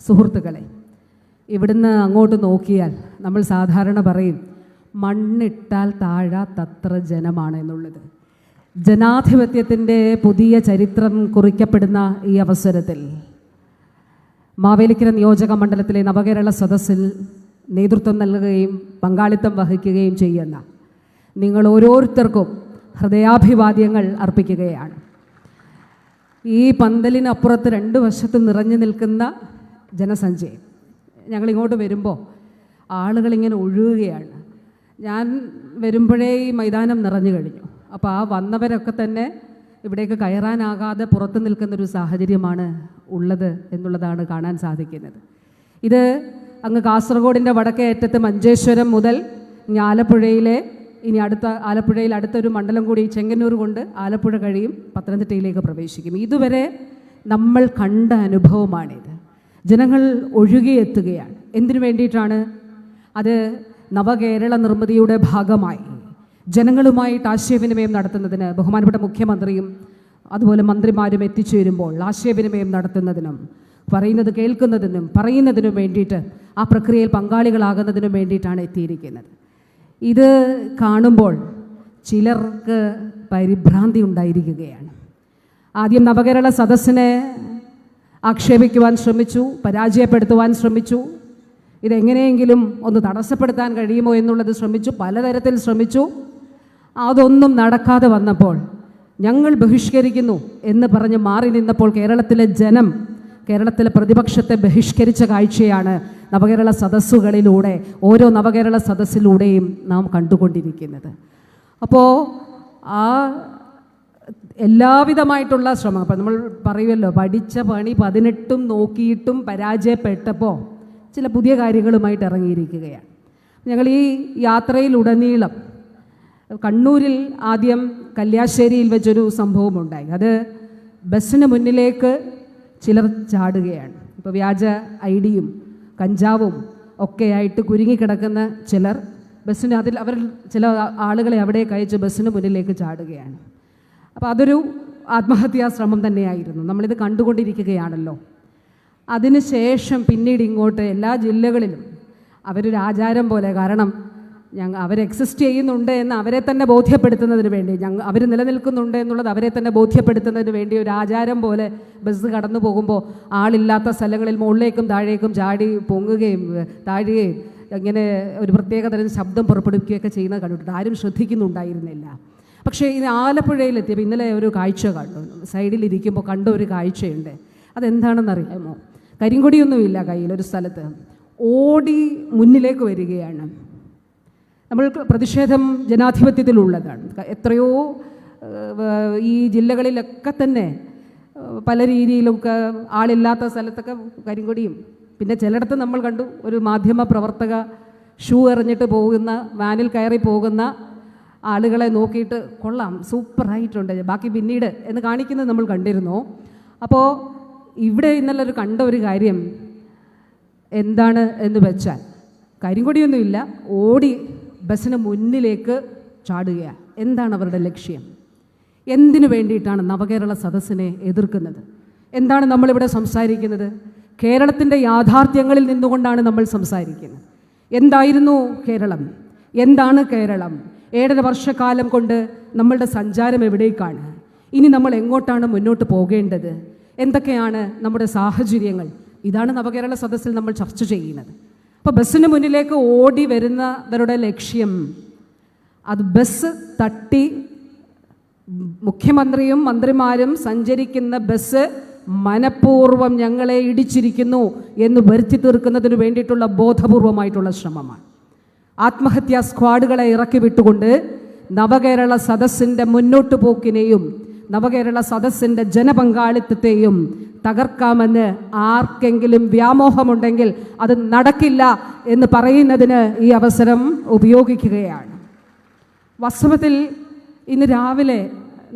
സുഹൃത്തുക്കളെ ഇവിടുന്ന് അങ്ങോട്ട് നോക്കിയാൽ നമ്മൾ സാധാരണ പറയും മണ്ണിട്ടാൽ താഴാത്തത്ര ജനമാണ് എന്നുള്ളത്. ജനാധിപത്യത്തിന്റെ പുതിയ ചരിത്രം കുറിക്കപ്പെടുന്ന ഈ അവസരത്തിൽ മാവേലിക്കര നിയോജക മണ്ഡലത്തിലെ നവകേരള സദസ്സിൽ നേതൃത്വം നൽകുകയും പങ്കാളിത്തം വഹിക്കുകയും ചെയ്യുന്ന നിങ്ങൾ ഓരോരുത്തർക്കും ഹൃദയാഭിവാദ്യങ്ങൾ അർപ്പിക്കുകയാണ്. ഈ പന്തലിനപ്പുറത്ത് രണ്ട് വശത്ത് നിറഞ്ഞു നിൽക്കുന്ന ജനസഞ്ചയം. ഞങ്ങളിങ്ങോട്ട് വരുമ്പോൾ ആളുകളിങ്ങനെ ഒഴുകുകയാണ്. ഞാൻ വരുമ്പോഴേ ഈ മൈതാനം നിറഞ്ഞു കഴിഞ്ഞു. അപ്പോൾ ആ വന്നവരൊക്കെ തന്നെ ഇവിടേക്ക് കയറാനാകാതെ പുറത്ത് നിൽക്കുന്നൊരു സാഹചര്യമാണ് ഉള്ളത് എന്നുള്ളതാണ് കാണാൻ സാധിക്കുന്നത്. ഇത് അങ്ങ് കാസർഗോഡിന്റെ വടക്കേ അറ്റത്ത് മഞ്ചേശ്വരം മുതൽ ഇനി ആലപ്പുഴയിലെ ഇനി അടുത്ത ആലപ്പുഴയിൽ അടുത്തൊരു മണ്ഡലം കൂടി ചെങ്ങന്നൂർ കൊണ്ട് ആലപ്പുഴ കഴിയും പത്തനംതിട്ടയിലേക്ക് പ്രവേശിക്കും. ഇതുവരെ നമ്മൾ കണ്ട അനുഭവമാണിത്. ജനങ്ങൾ ഒഴുകിയെത്തുകയാണ്. എന്തിനു വേണ്ടിയിട്ടാണ്? അത് നവകേരള നിർമ്മിതിയുടെ ഭാഗമായി ജനങ്ങളുമായിട്ട് ആശയവിനിമയം നടത്തുന്നതിന് ബഹുമാനപ്പെട്ട മുഖ്യമന്ത്രിയും അതുപോലെ മന്ത്രിമാരും എത്തിച്ചേരുമ്പോൾ ആശയവിനിമയം നടത്തുന്നതിനും പറയുന്നത് കേൾക്കുന്നതിനും പറയുന്നതിനും വേണ്ടിയിട്ട് ആ പ്രക്രിയയിൽ പങ്കാളികളാകുന്നതിനും വേണ്ടിയിട്ടാണ് എത്തിയിരിക്കുന്നത്. ഇത് കാണുമ്പോൾ ചിലർക്ക് പരിഭ്രാന്തി ഉണ്ടായിരിക്കുകയാണ്. ആദ്യം നവകേരള സദസ്സിനെ ആക്ഷേപിക്കുവാൻ ശ്രമിച്ചു പരാജയപ്പെടുത്തുവാൻ ശ്രമിച്ചു. ഇതെങ്ങനെയെങ്കിലും ഒന്ന് തടസ്സപ്പെടുത്താൻ കഴിയുമോ എന്നുള്ളത് ശ്രമിച്ചു പലതരത്തിൽ ശ്രമിച്ചു. അതൊന്നും നടക്കാതെ വന്നപ്പോൾ ഞങ്ങൾ ബഹിഷ്കരിക്കുന്നു എന്ന് പറഞ്ഞ് മാറി നിന്നപ്പോൾ കേരളത്തിലെ ജനം കേരളത്തിലെ പ്രതിപക്ഷത്തെ ബഹിഷ്കരിച്ച കാഴ്ചയാണ് നവകേരള സദസ്സുകളിലൂടെ ഓരോ നവകേരള സദസ്സിലൂടെയും നാം കണ്ടുകൊണ്ടിരിക്കുന്നത്. അപ്പോൾ ആ എല്ലാവിധമായിട്ടുള്ള ശ്രമം. അപ്പം നമ്മൾ പറയുമല്ലോ പഠിച്ച പണി പതിനെട്ടും നോക്കിയിട്ടും പരാജയപ്പെട്ടപ്പോൾ ചില പുതിയ കാര്യങ്ങളുമായിട്ട് ഇറങ്ങിയിരിക്കുകയാണ്. ഞങ്ങൾ ഈ യാത്രയിലുടനീളം കണ്ണൂരിൽ ആദ്യം കല്യാശ്ശേരിയിൽ വെച്ചൊരു സംഭവമുണ്ടായി. അത് ബസ്സിന് മുന്നിലേക്ക് ചിലർ ചാടുകയാണ്. ഇപ്പോൾ വ്യാജ ഐ ഡിയും കഞ്ചാവും ഒക്കെയായിട്ട് കുരുങ്ങിക്കിടക്കുന്ന ചിലർ ബസ്സിന് അതിൽ അവർ ചില ആളുകളെ അവിടേക്ക് അയച്ച് ബസ്സിന് മുന്നിലേക്ക് ചാടുകയാണ്. അപ്പോൾ അതൊരു ആത്മഹത്യാ ശ്രമം തന്നെയായിരുന്നു. നമ്മളിത് കണ്ടുകൊണ്ടിരിക്കുകയാണല്ലോ. അതിനുശേഷം പിന്നീട് ഇങ്ങോട്ട് എല്ലാ ജില്ലകളിലും അവരൊരു ആചാരം പോലെ കാരണം ഞങ്ങൾ അവർ എക്സിസ്റ്റ് ചെയ്യുന്നുണ്ട് എന്ന് അവരെ തന്നെ ബോധ്യപ്പെടുത്തുന്നതിന് വേണ്ടി ഞങ്ങൾ അവർ നിലനിൽക്കുന്നുണ്ട് എന്നുള്ളത് അവരെ തന്നെ ബോധ്യപ്പെടുത്തുന്നതിന് വേണ്ടി ഒരു ആചാരം പോലെ ബസ് കടന്നു പോകുമ്പോൾ ആളില്ലാത്ത സ്ഥലങ്ങളിൽ മുകളിലേക്കും താഴേക്കും ചാടി പൊങ്ങുകയും താഴുകയും ഇങ്ങനെ ഒരു പ്രത്യേകതരം ശബ്ദം പുറപ്പെടുവിക്കുകയൊക്കെ ചെയ്യുന്നത് കണ്ടിട്ടുണ്ട്. ആരും ശ്രദ്ധിക്കുന്നുണ്ടായിരുന്നില്ല. പക്ഷേ ഇത് ആലപ്പുഴയിലെത്തിയപ്പോൾ ഇന്നലെ ഒരു കാഴ്ച കണ്ടു. സൈഡിലിരിക്കുമ്പോൾ കണ്ട ഒരു കാഴ്ചയുണ്ട്. അതെന്താണെന്ന് അറിയാമോ? കരിങ്കൊടിയൊന്നുമില്ല കയ്യിൽ ഒരു സ്ഥലത്ത്. ഓടി മുന്നിലേക്ക് വരികയാണ്. നമ്മൾ പ്രതിഷേധം ജനാധിപത്യത്തിലുള്ളതാണ്. എത്രയോ ഈ ജില്ലകളിലൊക്കെ തന്നെ പല രീതിയിലൊക്കെ ആളില്ലാത്ത സ്ഥലത്തൊക്കെ കരിങ്കൊടിയും. പിന്നെ ചിലയിടത്ത് നമ്മൾ കണ്ടു ഒരു മാധ്യമ പ്രവർത്തക ഷൂ എറിഞ്ഞിട്ട് പോകുന്ന വാനിൽ കയറി പോകുന്ന ആളുകളെ നോക്കിയിട്ട് കൊള്ളാം സൂപ്പർ ആയിട്ടുണ്ട്. ബാക്കി പിന്നീട് എന്ന് കാണിക്കുന്നത് നമ്മൾ കണ്ടിരുന്നു. അപ്പോൾ ഇവിടെ ഇന്നലെ ഒരു കണ്ട ഒരു കാര്യം എന്താണ് എന്ന് വെച്ചാൽ കരിങ്കൊടിയൊന്നുമില്ല ഓടി ബസ്സിന് മുന്നിലേക്ക് ചാടുകയാണ് എന്താണ് അവരുടെ ലക്ഷ്യം? എന്തിനു വേണ്ടിയിട്ടാണ് നവകേരള സദസ്സിനെ എതിർക്കുന്നത്? എന്താണ് നമ്മളിവിടെ സംസാരിക്കുന്നത്? കേരളത്തിന്റെ യാഥാർത്ഥ്യങ്ങളിൽ നിന്നുകൊണ്ടാണ് നമ്മൾ സംസാരിക്കുന്നത്. എന്തായിരുന്നു കേരളം? എന്താണ് കേരളം? ഏഴര വർഷക്കാലം കൊണ്ട് നമ്മളുടെ സഞ്ചാരം എവിടേക്കാണ്? ഇനി നമ്മൾ എങ്ങോട്ടാണ് മുന്നോട്ട് പോകേണ്ടത്? എന്തൊക്കെയാണ് നമ്മുടെ സാഹചര്യങ്ങൾ? ഇതാണ് നവകേരള സദസ്സിൽ നമ്മൾ ചർച്ച ചെയ്യുന്നത്. അപ്പോൾ ബസ്സിന് മുന്നിലേക്ക് ഓടി വരുന്നവരുടെ ലക്ഷ്യം. അത് ബസ് തട്ടി മുഖ്യമന്ത്രിയും മന്ത്രിമാരും സഞ്ചരിക്കുന്ന ബസ് മനഃപൂർവം ഞങ്ങളെ ഇടിച്ചിരിക്കുന്നു എന്ന് വരുത്തി തീർക്കുന്നതിന് വേണ്ടിയിട്ടുള്ള ബോധപൂർവമായിട്ടുള്ള ശ്രമമാണ്. ആത്മഹത്യാ സ്ക്വാഡുകളെ ഇറക്കി വിട്ടുകൊണ്ട് നവകേരള സദസ്സിന്റെ മുന്നോട്ടു പോക്കിനെയും നവകേരള സദസ്സിന്റെ ജനപങ്കാളിത്തത്തെയും തകർക്കാമെന്ന് ആർക്കെങ്കിലും വ്യാമോഹമുണ്ടെങ്കിൽ അത് നടക്കില്ല എന്ന് പറയുന്നതിന് ഈ അവസരം ഉപയോഗിക്കുകയാണ്. വാസ്തവത്തിൽ ഇന്ന് രാവിലെ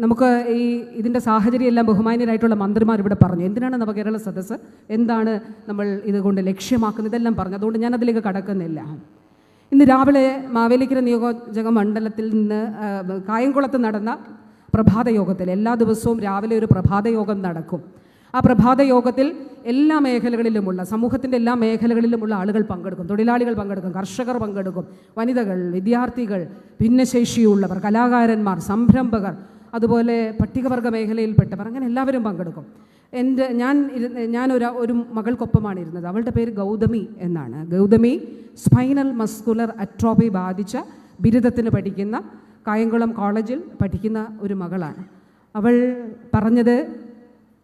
നമുക്ക് ഈ ഇതിന്റെ സാഹചര്യമെല്ലാം ബഹുമാന്യരായിട്ടുള്ള മന്ത്രിമാർ ഇവിടെ പറഞ്ഞു. എന്തിനാണ് നവകേരള സദസ്സ്? എന്താണ് നമ്മൾ ഇതുകൊണ്ട് ലക്ഷ്യമാക്കുന്നത്? ഇതെല്ലാം പറഞ്ഞു. അതുകൊണ്ട് ഞാൻ അതിലേക്ക് കടക്കുന്നില്ല. ഇന്ന് രാവിലെ മാവേലിക്കര നിയോജക മണ്ഡലത്തിൽ നിന്ന് കായംകുളത്ത് നടന്ന പ്രഭാത യോഗത്തിൽ എല്ലാ ദിവസവും രാവിലെ ഒരു പ്രഭാത യോഗം നടക്കും. ആ പ്രഭാത യോഗത്തിൽ എല്ലാ മേഖലകളിലുമുള്ള സമൂഹത്തിന്റെ എല്ലാ മേഖലകളിലുമുള്ള ആളുകൾ പങ്കെടുക്കും. തൊഴിലാളികൾ പങ്കെടുക്കും കർഷകർ പങ്കെടുക്കും വനിതകൾ വിദ്യാർത്ഥികൾ ഭിന്നശേഷിയുള്ളവർ കലാകാരന്മാർ സംരംഭകർ അതുപോലെ പട്ടികവർഗ മേഖലയിൽപ്പെട്ടവർ അങ്ങനെ എല്ലാവരും പങ്കെടുക്കും. എന്റെ ഞാൻ ഞാൻ ഞാനൊരു ഒരു മകൾക്കൊപ്പമാണ് ഇരുന്നത് അവളുടെ പേര് ഗൗതമി എന്നാണ്. ഗൗതമി സ്പൈനൽ മസ്കുലർ അട്രോപി ബാധിച്ച ബിരുദത്തിന് പഠിക്കുന്ന കായംകുളം കോളേജിൽ പഠിക്കുന്ന ഒരു മകളാണ്. അവൾ പറഞ്ഞത്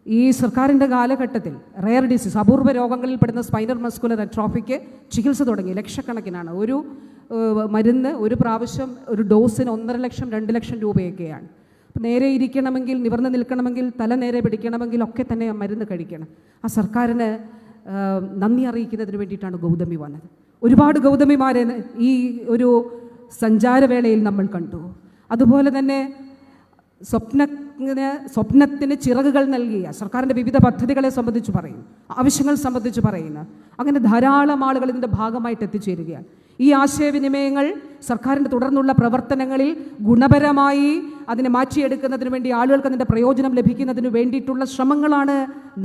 ഈ സർക്കാരിന്റെ കാലഘട്ടത്തിൽ റെയർ ഡിസീസ് അപൂർവ രോഗങ്ങളിൽ പെടുന്ന സ്പൈനൽ മസ്കുലർ അട്രോഫിക്ക് ചികിത്സ തുടങ്ങി. ലക്ഷക്കണക്കിനാണ്. ഒരു മരുന്ന് ഒരു പ്രാവശ്യം ഒരു ഡോസിന് ഒന്നര ലക്ഷം രണ്ട് ലക്ഷം രൂപയൊക്കെയാണ്. നേരെ ഇരിക്കണമെങ്കിൽ നിവർന്ന് നിൽക്കണമെങ്കിൽ തല നേരെ പിടിക്കണമെങ്കിൽ ഒക്കെ തന്നെ മരുന്ന് കഴിക്കണം. ആ സർക്കാരിന് നന്ദി അറിയിക്കുന്നതിന് വേണ്ടിയിട്ടാണ് ഗൗതമി വന്നത്. ഒരുപാട് ഗൗതമിമാരെ ഈ ഒരു സഞ്ചാരവേളയിൽ നമ്മൾ കണ്ടു. അതുപോലെ തന്നെ സ്വപ്നത്തിന് സ്വപ്നത്തിന് ചിറകുകൾ നൽകിയ സർക്കാരിന്റെ വിവിധ പദ്ധതികളെ സംബന്ധിച്ച് പറയും ആവശ്യങ്ങൾ സംബന്ധിച്ച് പറയുന്നു. അങ്ങനെ ധാരാളം ആളുകൾ ഇതിന്റെ ഭാഗമായിട്ട് എത്തിച്ചേരുകയാണ്. ഈ ആശയവിനിമയങ്ങൾ സർക്കാരിന്റെ തുടർന്നുള്ള പ്രവർത്തനങ്ങളിൽ ഗുണപരമായി അതിനെ മാറ്റിയെടുക്കുന്നതിന് വേണ്ടി ആളുകൾക്ക് അതിന്റെ പ്രയോജനം ലഭിക്കുന്നതിന് വേണ്ടിയിട്ടുള്ള ശ്രമങ്ങളാണ്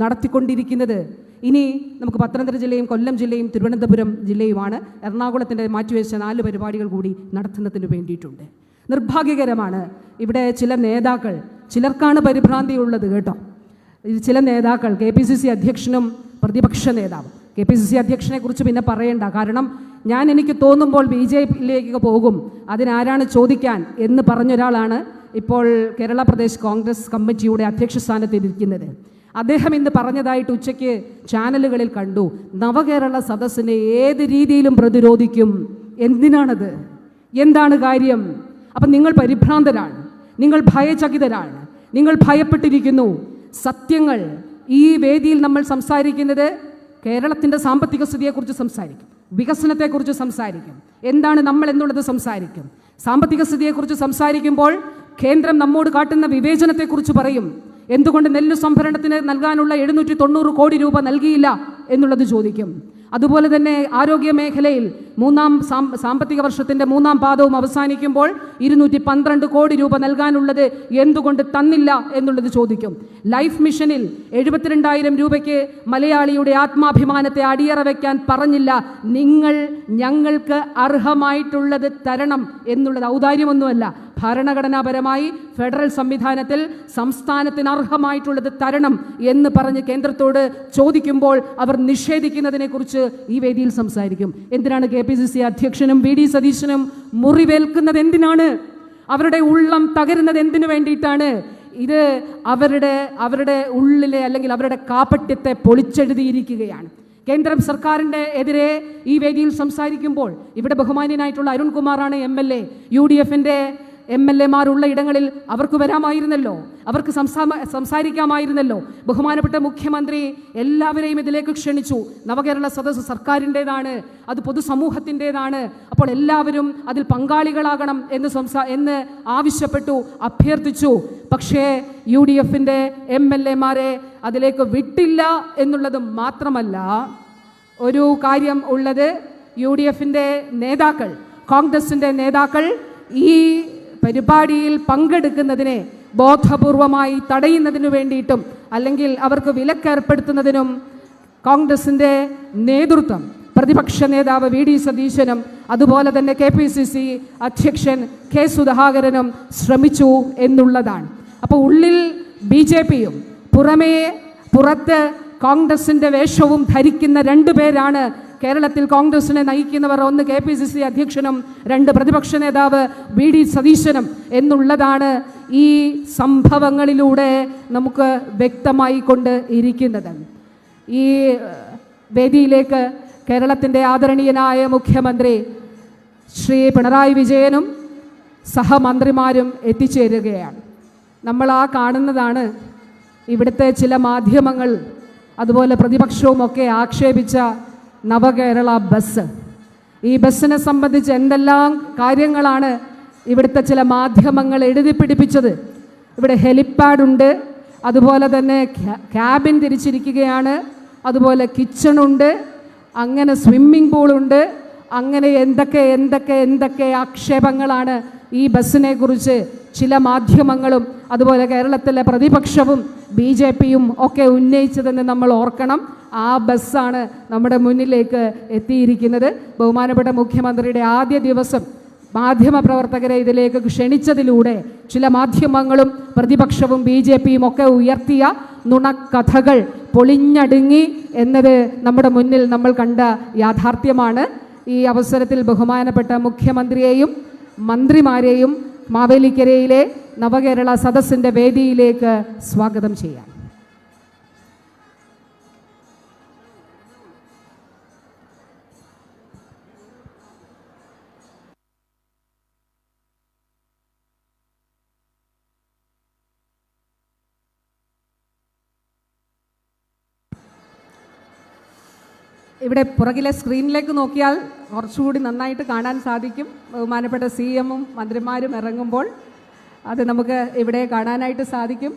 നടത്തിക്കൊണ്ടിരിക്കുന്നത്. ഇനി നമുക്ക് പത്തനംതിട്ട ജില്ലയും കൊല്ലം ജില്ലയും തിരുവനന്തപുരം ജില്ലയുമാണ് എറണാകുളത്തിന്റെ മാറ്റിവെച്ച നാല് പരിപാടികൾ കൂടി നടത്തുന്നതിന് വേണ്ടിയിട്ടുണ്ട്. നിർഭാഗ്യകരമാണ്. ഇവിടെ ചില നേതാക്കൾ ചിലർക്കാണ് പരിഭ്രാന്തി ഉള്ളത് കേട്ടോ ചില നേതാക്കൾ കെ പി സി സി അധ്യക്ഷനും പ്രതിപക്ഷ നേതാവ്. കെ പി സി സി അധ്യക്ഷനെ കുറിച്ച് പിന്നെ പറയേണ്ട. കാരണം ഞാൻ എനിക്ക് തോന്നുമ്പോൾ ബി ജെ പിയിലേക്ക് പോകും. അതിനാരാണ് ചോദിക്കാൻ എന്ന് പറഞ്ഞൊരാളാണ് ഇപ്പോൾ കേരള പ്രദേശ് കോൺഗ്രസ് കമ്മിറ്റിയുടെ അധ്യക്ഷ സ്ഥാനത്തിരിക്കുന്നത്. അദ്ദേഹം ഇന്ന് പറഞ്ഞതായിട്ട് ഉച്ചയ്ക്ക് ചാനലുകളിൽ കണ്ടു. നവകേരള സദസ്സിനെ ഏത് രീതിയിലും പ്രതിരോധിക്കും? എന്തിനാണത്? എന്താണ് കാര്യം? അപ്പം നിങ്ങൾ പരിഭ്രാന്തരാണ്. നിങ്ങൾ ഭയചകിതരാണ്. നിങ്ങൾ ഭയപ്പെട്ടിരിക്കുന്നു. സത്യങ്ങൾ ഈ വേദിയിൽ നമ്മൾ സംസാരിക്കുന്നത് കേരളത്തിന്റെ സാമ്പത്തിക സ്ഥിതിയെക്കുറിച്ച് സംസാരിക്കും. വികസനത്തെക്കുറിച്ച് സംസാരിക്കും. എന്താണ് നമ്മൾ എന്നുള്ളത് സംസാരിക്കും. സാമ്പത്തിക സ്ഥിതിയെക്കുറിച്ച് സംസാരിക്കുമ്പോൾ കേന്ദ്രം നമ്മോട് കാട്ടുന്ന വിവേചനത്തെക്കുറിച്ച് പറയും. എന്തുകൊണ്ട് നെല്ല് സംഭരണത്തിന് നൽകാനുള്ള എഴുന്നൂറ്റി തൊണ്ണൂറ് കോടി രൂപ നൽകിയില്ല എന്നുള്ളത് ചോദിക്കും. അതുപോലെ തന്നെ ആരോഗ്യ മേഖലയിൽ മൂന്നാം സാമ്പത്തിക വർഷത്തിന്റെ മൂന്നാം പാദവും അവസാനിക്കുമ്പോൾ ഇരുന്നൂറ്റി പന്ത്രണ്ട് കോടി രൂപ നൽകാനുള്ളത് എന്തുകൊണ്ട് തന്നില്ല എന്നുള്ളത് ചോദിക്കും. ലൈഫ് മിഷനിൽ എഴുപത്തിരണ്ടായിരം രൂപയ്ക്ക് മലയാളിയുടെ ആത്മാഭിമാനത്തെ അടിയറ വയ്ക്കാൻ പറഞ്ഞില്ല. നിങ്ങൾ ഞങ്ങൾക്ക് അർഹമായിട്ടുള്ളത് തരണം എന്നുള്ളത് ഔദാര്യമൊന്നുമല്ല. ഭരണഘടനാപരമായി ഫെഡറൽ സംവിധാനത്തിൽ സംസ്ഥാനത്തിന് അർഹമായിട്ടുള്ളത് തരണം എന്ന് പറഞ്ഞ് കേന്ദ്രത്തോട് ചോദിക്കുമ്പോൾ അവർ നിഷേധിക്കുന്നതിനെക്കുറിച്ച് ഈ വേദിയിൽ സംസാരിക്കും. എന്തിനാണ് കെ പി സി സി അധ്യക്ഷനും വി ഡി സതീശനും മുറിവേൽക്കുന്നത് എന്തിനാണ്? അവരുടെ ഉള്ളം തകരുന്നത് എന്തിനു വേണ്ടിയിട്ടാണ്? ഇത് അവരുടെ അവരുടെ ഉള്ളിലെ അല്ലെങ്കിൽ അവരുടെ കാപ്പട്യത്തെ പൊളിച്ചെഴുതിയിരിക്കുകയാണ്. കേന്ദ്ര സർക്കാരിന്റെ എതിരെ ഈ വേദിയിൽ സംസാരിക്കുമ്പോൾ ഇവിടെ ബഹുമാന്യനായിട്ടുള്ള അരുൺകുമാറാണ് M L A. U D എഫിന്റെ എം എൽ എമാരുള്ള ഇടങ്ങളിൽ അവർക്ക് വരാമായിരുന്നല്ലോ. അവർക്ക് സംസാ സംസാരിക്കാമായിരുന്നല്ലോ. ബഹുമാനപ്പെട്ട മുഖ്യമന്ത്രി എല്ലാവരെയും ഇതിലേക്ക് ക്ഷണിച്ചു. നവകേരള സദസ് സർക്കാരിന്റെതാണ് അത് പൊതുസമൂഹത്തിന്റെതാണ്. അപ്പോൾ എല്ലാവരും അതിൽ പങ്കാളികളാകണം എന്ന് സംസാ എന്ന് ആവശ്യപ്പെട്ടു അഭ്യർത്ഥിച്ചു. പക്ഷേ യു ഡി എഫിന്റെ എം എൽ എമാരെ അതിലേക്ക് വിട്ടില്ല എന്നുള്ളത് മാത്രമല്ല ഒരു കാര്യം ഉള്ളത് യു ഡി എഫിന്റെ നേതാക്കൾ കോൺഗ്രസിന്റെ നേതാക്കൾ ഈ പരിപാടിയിൽ പങ്കെടുക്കുന്നതിനെ ബോധപൂർവമായി തടയുന്നതിനു വേണ്ടിയിട്ടും അല്ലെങ്കിൽ അവർക്ക് വിലക്കേർപ്പെടുത്തുന്നതിനും കോൺഗ്രസിന്റെ നേതൃത്വം പ്രതിപക്ഷ നേതാവ് വി ഡി സതീശനും അതുപോലെ തന്നെ കെ പി സി സി അധ്യക്ഷൻ കെ സുധാകരനും ശ്രമിച്ചു എന്നുള്ളതാണ്. അപ്പോൾ ഉള്ളിൽ ബി ജെ പിയും പുറമേ പുറത്ത് കോൺഗ്രസിന്റെ വേഷവും ധരിക്കുന്ന രണ്ടു പേരാണ് കേരളത്തിൽ കോൺഗ്രസിനെ നയിക്കുന്നവർ ഒന്ന് കെ പി സി സി അധ്യക്ഷനും രണ്ട് പ്രതിപക്ഷ നേതാവ് ബി ഡി സതീശനും എന്നുള്ളതാണ് ഈ സംഭവങ്ങളിലൂടെ നമുക്ക് വ്യക്തമായി കൊണ്ട് ഇരിക്കുന്നത്. ഈ വേദിയിലേക്ക് കേരളത്തിന്റെ ആദരണീയനായ മുഖ്യമന്ത്രി ശ്രീ പിണറായി വിജയനും സഹമന്ത്രിമാരും എത്തിച്ചേരുകയാണ്. നമ്മൾ ആ കാണുന്നതാണ് ഇവിടുത്തെ ചില മാധ്യമങ്ങൾ അതുപോലെ പ്രതിപക്ഷവും ഒക്കെ ആക്ഷേപിച്ച നവകേരള ബസ്. ഈ ബസ്സിനെ സംബന്ധിച്ച് എന്തെല്ലാം കാര്യങ്ങളാണ് ഇവിടുത്തെ ചില മാധ്യമങ്ങൾ എഴുതി പിടിപ്പിച്ചത്? ഇവിടെ ഹെലിപ്പാഡ് ഉണ്ട് അതുപോലെ തന്നെ ക്യാ- ക്യാബിൻ തിരിച്ചിരിക്കുകയാണ് അതുപോലെ കിച്ചണുണ്ട് അങ്ങനെ സ്വിമ്മിംഗ് പൂളുണ്ട് അങ്ങനെ എന്തൊക്കെ എന്തൊക്കെ എന്തൊക്കെ ആക്ഷേപങ്ങളാണ് ഈ ബസ്സിനെ കുറിച്ച് ചില മാധ്യമങ്ങളും അതുപോലെ കേരളത്തിലെ പ്രതിപക്ഷവും ബി ജെ പിയും ഒക്കെ ഉന്നയിച്ചതെന്ന് നമ്മൾ ഓർക്കണം. ആ ബസ്സാണ് നമ്മുടെ മുന്നിലേക്ക് എത്തിയിരിക്കുന്നത്. ബഹുമാനപ്പെട്ട മുഖ്യമന്ത്രിയുടെ ആദ്യ ദിവസം മാധ്യമപ്രവർത്തകരെ ഇതിലേക്ക് ക്ഷണിച്ചതിലൂടെ ചില മാധ്യമങ്ങളും പ്രതിപക്ഷവും ബി ജെ പിയും ഒക്കെ ഉയർത്തിയ നുണക്കഥകൾ പൊളിഞ്ഞടുങ്ങി എന്നത് നമ്മുടെ മുന്നിൽ നമ്മൾ കണ്ട യാഥാർത്ഥ്യമാണ്. ഈ അവസരത്തിൽ ബഹുമാനപ്പെട്ട മുഖ്യമന്ത്രിയെയും മന്ത്രിമാരെയും മാവേലിക്കരയിലെ നവകേരള സദസ്സിന്റെ വേദിയിലേക്ക് സ്വാഗതം ചെയ്യാം. ഇവിടെ പുറകിലെ സ്ക്രീനിലേക്ക് നോക്കിയാൽ കുറച്ചുകൂടി നന്നായിട്ട് കാണാൻ സാധിക്കും. ബഹുമാനപ്പെട്ട സി എമ്മും മന്ത്രിമാരും ഇറങ്ങുമ്പോൾ അത് നമുക്ക് ഇവിടെ കാണാനായിട്ട് സാധിക്കും.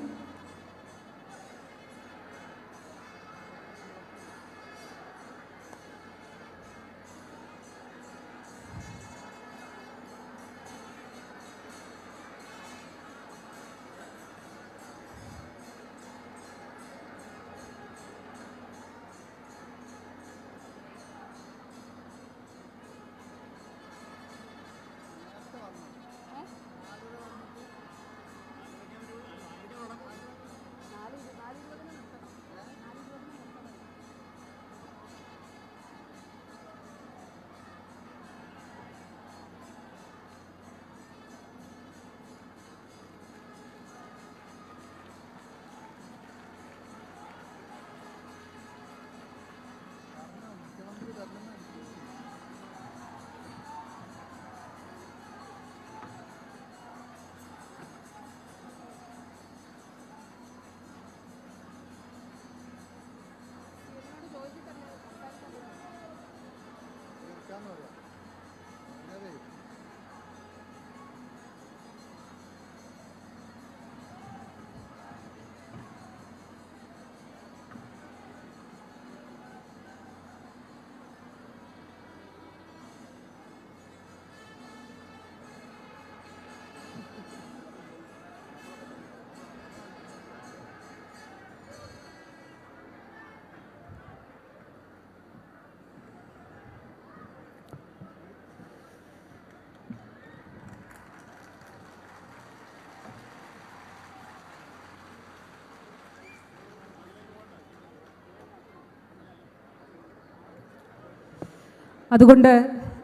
അതുകൊണ്ട്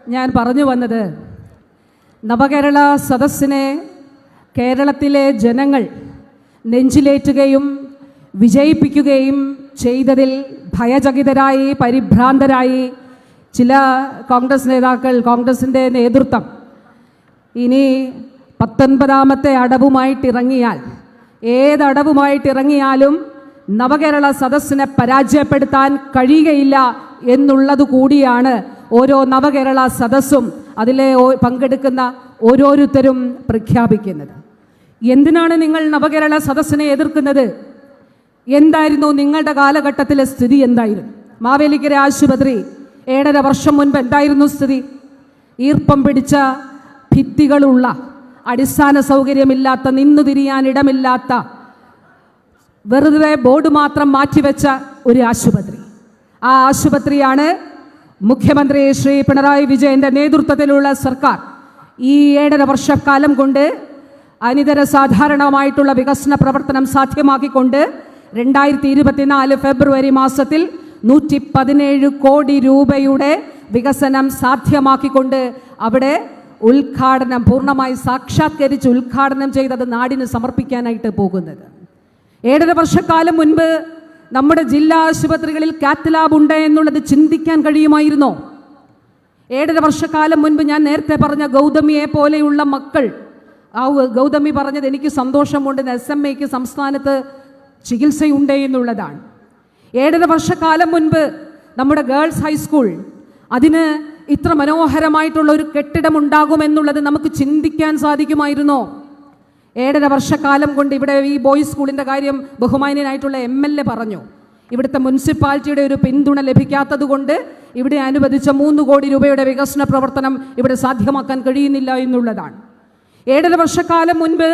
ഞാൻ പറഞ്ഞു വന്നത് നവകേരള സദസ്സിനെ കേരളത്തിലെ ജനങ്ങൾ നെഞ്ചിലേറ്റുകയും വിജയിപ്പിക്കുകയും ചെയ്തതിൽ ഭയചകിതരായി പരിഭ്രാന്തരായി ചില കോൺഗ്രസ് നേതാക്കൾ കോൺഗ്രസിന്റെ നേതൃത്വം ഇനി പത്തൊൻപതാമത്തെ അടവുമായിട്ടിറങ്ങിയാൽ ഏതടവുമായിട്ടിറങ്ങിയാലും നവകേരള സദസ്സിനെ പരാജയപ്പെടുത്താൻ കഴിയുകയില്ല എന്നുള്ളത് കൂടിയാണ് ഓരോ നവകേരള സദസ്സും അതിലെ പങ്കെടുക്കുന്ന ഓരോരുത്തരും പ്രഖ്യാപിക്കുന്നത്. എന്തിനാണ് നിങ്ങൾ നവകേരള സദസ്സിനെ എതിർക്കുന്നത്? എന്തായിരുന്നു നിങ്ങളുടെ കാലഘട്ടത്തിലെ സ്ഥിതി എന്തായിരുന്നു? മാവേലിക്കര ആശുപത്രി ഏഴര വർഷം മുൻപ് എന്തായിരുന്നു സ്ഥിതി? ഈർപ്പം പിടിച്ച ഭിത്തികളുള്ള അടിസ്ഥാന സൗകര്യമില്ലാത്ത നിന്നു തിരിയാൻ ഇടമില്ലാത്ത വെറുതെ ബോർഡ് മാത്രം മാറ്റിവെച്ച ഒരു ആശുപത്രി. ആ ആശുപത്രിയാണ് മുഖ്യമന്ത്രി ശ്രീ പിണറായി വിജയന്റെ നേതൃത്വത്തിലുള്ള സർക്കാർ ഈ ഏഴര വർഷക്കാലം കൊണ്ട് അനിതര സാധാരണമായിട്ടുള്ള വികസന പ്രവർത്തനം സാധ്യമാക്കിക്കൊണ്ട് രണ്ടായിരത്തി ഇരുപത്തിനാല് ഫെബ്രുവരി മാസത്തിൽ നൂറ്റി പതിനേഴ് കോടി രൂപയുടെ വികസനം സാധ്യമാക്കിക്കൊണ്ട് അവിടെ ഉദ്ഘാടനം പൂർണമായി സാക്ഷാത്കരിച്ച് ഉദ്ഘാടനം ചെയ്തത് നാടിന് സമർപ്പിക്കാനായിട്ട് പോകുന്നത്. ഏഴര വർഷക്കാലം മുൻപ് നമ്മുടെ ജില്ലാ ആശുപത്രികളിൽ കാത്ത് ലാബ് ഉണ്ട് എന്നുള്ളത് ചിന്തിക്കാൻ കഴിയുമായിരുന്നോ? ഏഴര വർഷക്കാലം മുൻപ് ഞാൻ നേരത്തെ പറഞ്ഞ ഗൗതമിയെ പോലെയുള്ള മക്കൾ. ആ ഗൗതമി പറഞ്ഞത് എനിക്ക് സന്തോഷമുണ്ട് എസ് എം എക്ക് സംസ്ഥാനത്ത് ചികിത്സയുണ്ട് എന്നുള്ളതാണ്. ഏഴര വർഷക്കാലം മുൻപ് നമ്മുടെ ഗേൾസ് ഹൈസ്കൂൾ അതിന് ഇത്ര മനോഹരമായിട്ടുള്ള ഒരു കെട്ടിടം ഉണ്ടാകുമെന്നുള്ളത് നമുക്ക് ചിന്തിക്കാൻ സാധിക്കുമായിരുന്നോ? ഏഴര വർഷക്കാലം കൊണ്ട് ഇവിടെ ഈ ബോയ്സ് സ്കൂളിന്റെ കാര്യം ബഹുമാന്യനായിട്ടുള്ള എം എൽ എ പറഞ്ഞു. ഇവിടുത്തെ മുനിസിപ്പാലിറ്റിയുടെ ഒരു പിന്തുണ ലഭിക്കാത്തത് കൊണ്ട് ഇവിടെ അനുവദിച്ച മൂന്ന് കോടി രൂപയുടെ വികസന പ്രവർത്തനം ഇവിടെ സാധ്യമാക്കാൻ കഴിയുന്നില്ല എന്നുള്ളതാണ്. ഏഴര വർഷക്കാലം മുൻപ്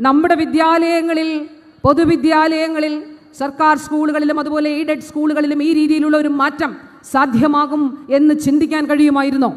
നമ്മുടെ വിദ്യാലയങ്ങളിൽ പൊതുവിദ്യാലയങ്ങളിൽ സർക്കാർ സ്കൂളുകളിലും അതുപോലെ എയ്ഡഡ് സ്കൂളുകളിലും ഈ രീതിയിലുള്ള ഒരു മാറ്റം സാധ്യമാകും എന്ന് ചിന്തിക്കാൻ കഴിയുമായിരുന്നോ?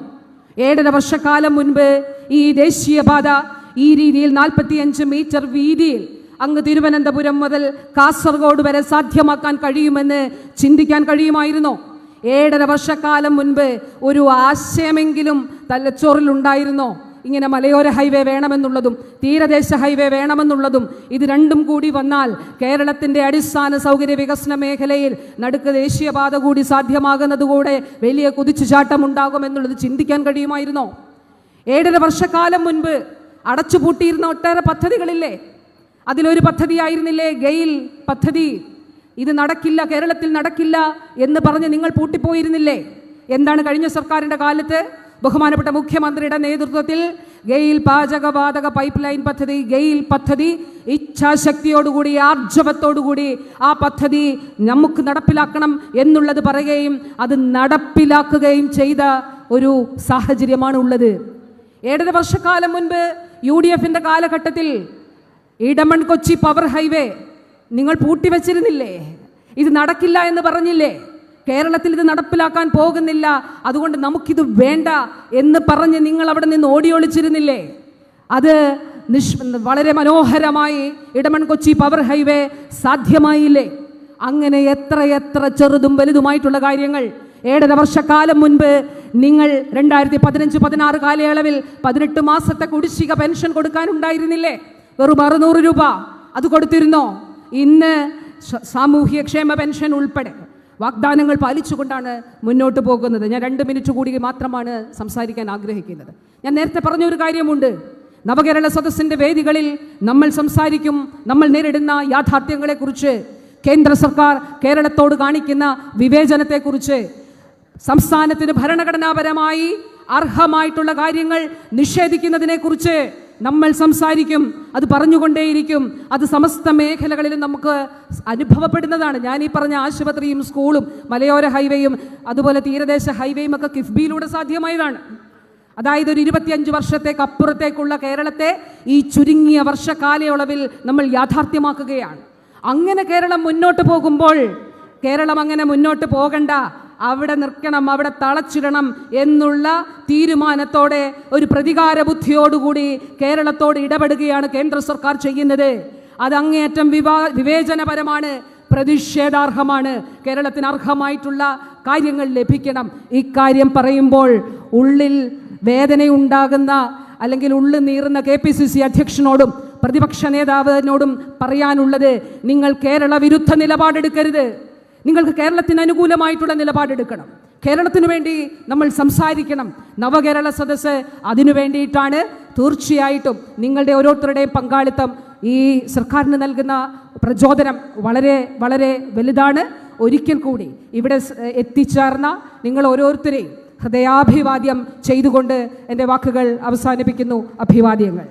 ഏഴര വർഷക്കാലം മുൻപ് ഈ ദേശീയപാത ഈ രീതിയിൽ നാൽപ്പത്തിയഞ്ച് മീറ്റർ വീതിയിൽ അങ്ങ് തിരുവനന്തപുരം മുതൽ കാസർഗോഡ് വരെ സാധ്യമാക്കാൻ കഴിയുമെന്ന് ചിന്തിക്കാൻ കഴിയുമായിരുന്നോ? ഏഴര വർഷക്കാലം മുൻപ് ഒരു ആശയമെങ്കിലും തലച്ചോറിലുണ്ടായിരുന്നോ ഇങ്ങനെ മലയോര ഹൈവേ വേണമെന്നുള്ളതും തീരദേശ ഹൈവേ വേണമെന്നുള്ളതും ഇത് രണ്ടും കൂടി വന്നാൽ കേരളത്തിന്റെ അടിസ്ഥാന സൗകര്യ വികസന മേഖലയിൽ നടുക്ക് ദേശീയപാത കൂടി സാധ്യമാകുന്നതുകൂടെ വലിയ കുതിച്ചുചാട്ടം ഉണ്ടാകുമെന്നുള്ളത് ചിന്തിക്കാൻ കഴിയുമായിരുന്നോ? ഏഴര വർഷക്കാലം മുൻപ് അടച്ചുപൂട്ടിയിരുന്ന ഒട്ടേറെ പദ്ധതികളില്ലേ? അതിലൊരു പദ്ധതിയായിരുന്നില്ലേ? ഗെയിൽ പദ്ധതി. ഇത് നടക്കില്ല കേരളത്തിൽ നടക്കില്ല എന്ന് പറഞ്ഞ് നിങ്ങൾ പൂട്ടിപ്പോയിരുന്നില്ലേ? എന്താണ് കഴിഞ്ഞ സർക്കാരിന്റെ കാലത്ത്? ബഹുമാനപ്പെട്ട മുഖ്യമന്ത്രിയുടെ നേതൃത്വത്തിൽ ഗെയിൽ പാചകവാതക പൈപ്പ് ലൈൻ പദ്ധതി ഗെയിൽ പദ്ധതി ഇച്ഛാശക്തിയോടുകൂടി ആർജവത്തോടുകൂടി ആ പദ്ധതി നമുക്ക് നടപ്പിലാക്കണം എന്നുള്ളത് പറയുകയും അത് നടപ്പിലാക്കുകയും ചെയ്ത ഒരു സാഹചര്യമാണ് ഉള്ളത് ഏഴര വർഷക്കാലം മുൻപ് യു ഡി എഫിന്റെ കാലഘട്ടത്തിൽ ഇടമൺ കൊച്ചി പവർ ഹൈവേ നിങ്ങൾ പൂട്ടിവെച്ചിരുന്നില്ലേ? ഇത് നടക്കില്ല എന്ന് പറഞ്ഞില്ലേ? കേരളത്തിൽ ഇത് നടപ്പിലാക്കാൻ പോകുന്നില്ല. അതുകൊണ്ട് നമുക്കിത് വേണ്ട എന്ന് പറഞ്ഞ് നിങ്ങൾ അവിടെ നിന്ന് ഓടിയൊളിച്ചിരുന്നില്ലേ? അത് നിഷ് വളരെ മനോഹരമായി ഇടമൺ കൊച്ചി പവർ ഹൈവേ സാധ്യമായില്ലേ? അങ്ങനെ എത്ര എത്ര ചെറുതും വലുതുമായിട്ടുള്ള കാര്യങ്ങൾ ഏഴര വർഷക്കാലം മുൻപ് നിങ്ങൾ രണ്ടായിരത്തി പതിനഞ്ച് പതിനാറ് കാലയളവിൽ പതിനെട്ട് മാസത്തെ കുടിശ്ശിക പെൻഷൻ കൊടുക്കാനുണ്ടായിരുന്നില്ലേ? വെറും അറുന്നൂറ് രൂപ. അത് കൊടുത്തിരുന്നോ? ഇന്ന് സാമൂഹ്യക്ഷേമ പെൻഷൻ ഉൾപ്പെടെ വാഗ്ദാനങ്ങൾ പാലിച്ചുകൊണ്ടാണ് മുന്നോട്ട് പോകുന്നത്. ഞാൻ രണ്ട് മിനിറ്റ് കൂടി മാത്രമാണ് സംസാരിക്കാൻ ആഗ്രഹിക്കുന്നത്. ഞാൻ നേരത്തെ പറഞ്ഞ ഒരു കാര്യമുണ്ട്. നവകേരള സദസ്സിന്റെ വേദികളിൽ നമ്മൾ സംസാരിക്കും നമ്മൾ നേരിടുന്ന യാഥാർത്ഥ്യങ്ങളെക്കുറിച്ച് കേന്ദ്ര സർക്കാർ കേരളത്തോട് കാണിക്കുന്ന വിവേചനത്തെക്കുറിച്ച് സംസ്ഥാനത്തിന് ഭരണഘടനാപരമായി അർഹമായിട്ടുള്ള കാര്യങ്ങൾ നിഷേധിക്കുന്നതിനെക്കുറിച്ച് നമ്മൾ സംസാരിക്കും അത് പറഞ്ഞുകൊണ്ടേയിരിക്കും. അത് സമസ്ത മേഖലകളിലും നമുക്ക് അനുഭവപ്പെടുന്നതാണ്. ഞാൻ ഈ പറഞ്ഞ ആശുപത്രിയും സ്കൂളും മലയോര ഹൈവേയും അതുപോലെ തീരദേശ ഹൈവേയും ഒക്കെ കിഫ്ബിയിലൂടെ സാധ്യമായതാണ്. അതായത് ഒരു ഇരുപത്തിയഞ്ച് വർഷത്തേക്ക് അപ്പുറത്തേക്കുള്ള കേരളത്തെ ഈ ചുരുങ്ങിയ വർഷക്കാലയളവിൽ നമ്മൾ യാഥാർത്ഥ്യമാക്കുകയാണ്. അങ്ങനെ കേരളം മുന്നോട്ട് പോകുമ്പോൾ കേരളം അങ്ങനെ മുന്നോട്ട് പോകണ്ട അവിടെ നിൽക്കണം അവിടെ തളച്ചിടണം എന്നുള്ള തീരുമാനത്തോടെ ഒരു പ്രതികാര ബുദ്ധിയോടുകൂടി കേരളത്തോട് ഇടപെടുകയാണ് കേന്ദ്ര സർക്കാർ ചെയ്യുന്നത്. അത് അങ്ങേയറ്റം വിവാ വിവേചനപരമാണ് പ്രതിഷേധാർഹമാണ്. കേരളത്തിന് അർഹമായിട്ടുള്ള കാര്യങ്ങൾ ലഭിക്കണം. ഇക്കാര്യം പറയുമ്പോൾ ഉള്ളിൽ വേദനയുണ്ടാകുന്ന അല്ലെങ്കിൽ ഉള്ളിൽ നീറുന്ന കെ പി സി സി അധ്യക്ഷനോടും പ്രതിപക്ഷ നേതാവിനോടും പറയാനുള്ളത് നിങ്ങൾ കേരള വിരുദ്ധ നിലപാടെടുക്കരുത്. നിങ്ങൾക്ക് കേരളത്തിന് അനുകൂലമായിട്ടുള്ള നിലപാടെടുക്കണം. കേരളത്തിന് വേണ്ടി നമ്മൾ സംസാരിക്കണം. നവകേരള സദസ്സ് അതിനു വേണ്ടിയിട്ടാണ്. തീർച്ചയായിട്ടും നിങ്ങളുടെ ഓരോരുത്തരുടെയും പങ്കാളിത്തം ഈ സർക്കാരിന് നൽകുന്ന പ്രചോദനം വളരെ വളരെ വലുതാണ്. ഒരിക്കൽ കൂടി ഇവിടെ എത്തിച്ചേർന്ന നിങ്ങൾ ഓരോരുത്തരെയും ഹൃദയാഭിവാദ്യം ചെയ്തുകൊണ്ട് എന്റെ വാക്കുകൾ അവസാനിപ്പിക്കുന്നു. അഭിവാദ്യങ്ങൾ.